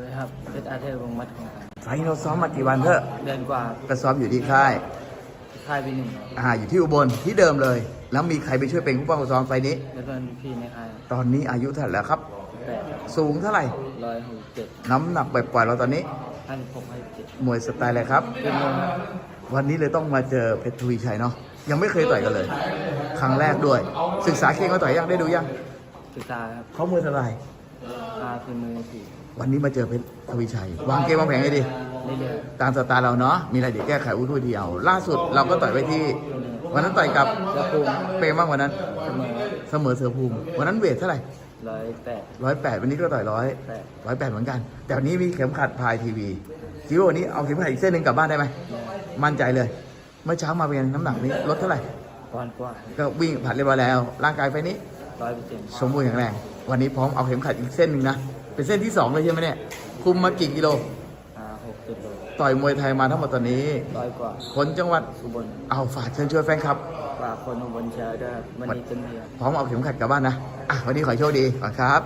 เลยครับเพชรอาเธอร์วงมัดของกันไฟล์เราซ้อมมากี่วันเถอะเดือนกว่าก็ซ้อมอยู่ที่ค่ายค่ายปีหนึ่งอ่าอยู่ที่อุบลที่เดิมเลย แล้วมีใครไปช่วยเป็นผู้ป้องกันซ้อมไฟล์นี้ แล้วก็พี่ในค่ายตอนนี้อายุเท่าไหร่แล้วครับ แปดสูงเท่าไหร่ ร้อยหกเจ็ดน้ำหนักปล่อยๆเราตอนนี้ห้าสิบหกห้าสิบเจ็ดมวยสไตล์อะไรครับ เป็นมวยครับวันนี้เลยต้องมาเจอเพชรทวีชัยเนาะยังไม่เคยต่อยกันเลย ครั้งแรกด้วย ศึกษาเก่งมาต่อยยังได้ดูยังศึกษาครับเขามวยสไตล์ ตาคือมือสี่วันนี้มาเจอเพชรทวีชัย วางเกมวางแผนให้ดี เรื่อยตามสไตล์เราเนาะ มีอะไรเดี๋ยวแก้ไขอุ้ยทีเอาล่าสุดเราก็ต่อยไว้ที่ วันนั้นต่อยกับๆแล้วปูมเปรมบ้างวันนั้น เสมอเสมอเสือภูมิ วันนั้นเวทเท่าไหร่ร้อยแปดร้อยแปดวันนี้ก็ต่อยร้อยแปดร้อยแปดเหมือนกัน แต่วันนี้มีเข็มขัดพายทีวีคิดว่าวันนี้เอาเข็มขัดอีกเส้นหนึ่งกลับบ้านได้ไหม มั่นใจเลย เมื่อเช้ามาเป็นไงน้ำหนักนี้ลดเท่าไหร่ปอนด์กว่าก็วิ่งผ่านเรียบร้อยแล้ว ร่างกายไฟนี้ ร้อยเปอร์เซ็นต์สมบูรณ์แข็งแรง วันนี้พร้อมเอาเข็มขัดอีกเส้นหนึ่งนะ เป็นเส้นที่สองเลยใช่ไหมเนี่ย คุมมากี่กิโล อ่าหกจุดโลต่อยมวยไทยมาทั้งหมดตอนนี้ ร้อยกว่าคนจังหวัดอุบลเอาฝากเชิญชวนแฟนคลับ ฝากคนอุบลเชียร์ด้วยครับวันนี้เต็มที่ครับ พร้อมเอาเข็มขัดกลับบ้านนะ อะ วันนี้ขอให้โชคดีก่อนครับ